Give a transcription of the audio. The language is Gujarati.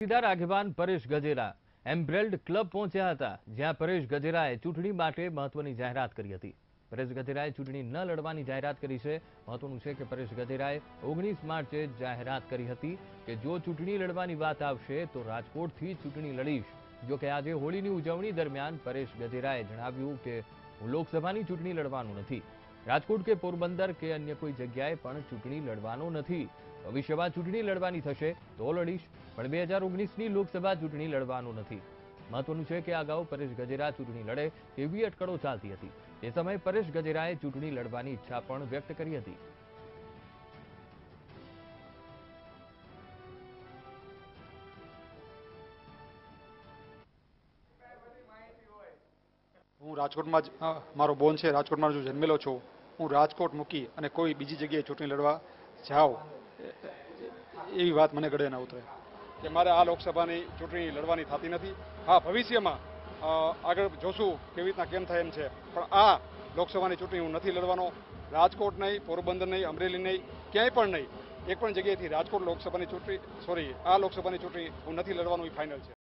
પાટીદાર આગેવાન પરેશ ગજેરા એમ્બ્રેલ્ડ ક્લબ પહોંચ્યા હતા, જ્યાં પરેશ ગજેરાએ ચૂંટણી માટે મહત્વની જાહેરાત કરી હતી. પરેશ ગજેરાએ ચૂંટણી ન લડવાની જાહેરાત કરી છે. મહત્વનું છે કે પરેશ ગજેરાએ ઓગણીસ માર્ચે જાહેરાત કરી હતી કે જો ચૂંટણી લડવાની વાત આવશે, તો રાજકોટથી ચૂંટણી લડીશ. જો કે આજે હોળીની ઉજવણી દરમિયાન પરેશ ગજેરાએ જણાવ્યું કે હું લોકસભાની ચૂંટણી લડવાનું નથી. રાજકોટ કે પોરબંદર કે અન્ય કોઈ જગ્યાએ પણ ચૂંટણી લડવાનો નથી. ભવિષ્યમાં ચૂંટણી લડવાની થશે તો લડીશ, પણ બે હજાર ઓગણીસની લોકસભા ચૂંટણી લડવાનું નથી. મહત્વનું છે કે અગાઉ પરેશ ગજેરા ચૂંટણી લડે તેવી અટકળો ચાલતી હતી. તે સમયે પરેશ ગજેરાએ ચૂંટણી લડવાની ઈચ્છા પણ વ્યક્ત કરી હતી. હું રાજકોટમાં જ મારો બોન છે, રાજકોટમાં જો જન્મેલો છું, હું રાજકોટ મૂકી અને કોઈ બીજી જગ્યાએ ચૂંટણી લડવા જાઉં એવી વાત મને ગળે ના ઉતરે કે મારે આ લોકસભાની ચૂંટણી લડવાની થતી નથી. હા, ભવિષ્યમાં આગળ જોશું કેવી રીતના કેમ થાય એમ છે. પણ આ લોકસભાની ચૂંટણી હું નથી લડવાનો. રાજકોટ નહીં, પોરબંદર નહીં, અમરેલી નહીં, ક્યાંય પણ નહીં. એક પણ જગ્યાએથી રાજકોટ લોકસભાની ચૂંટણી સોરી આ લોકસભાની ચૂંટણી હું નથી લડવાનું, એ ફાઇનલ છે.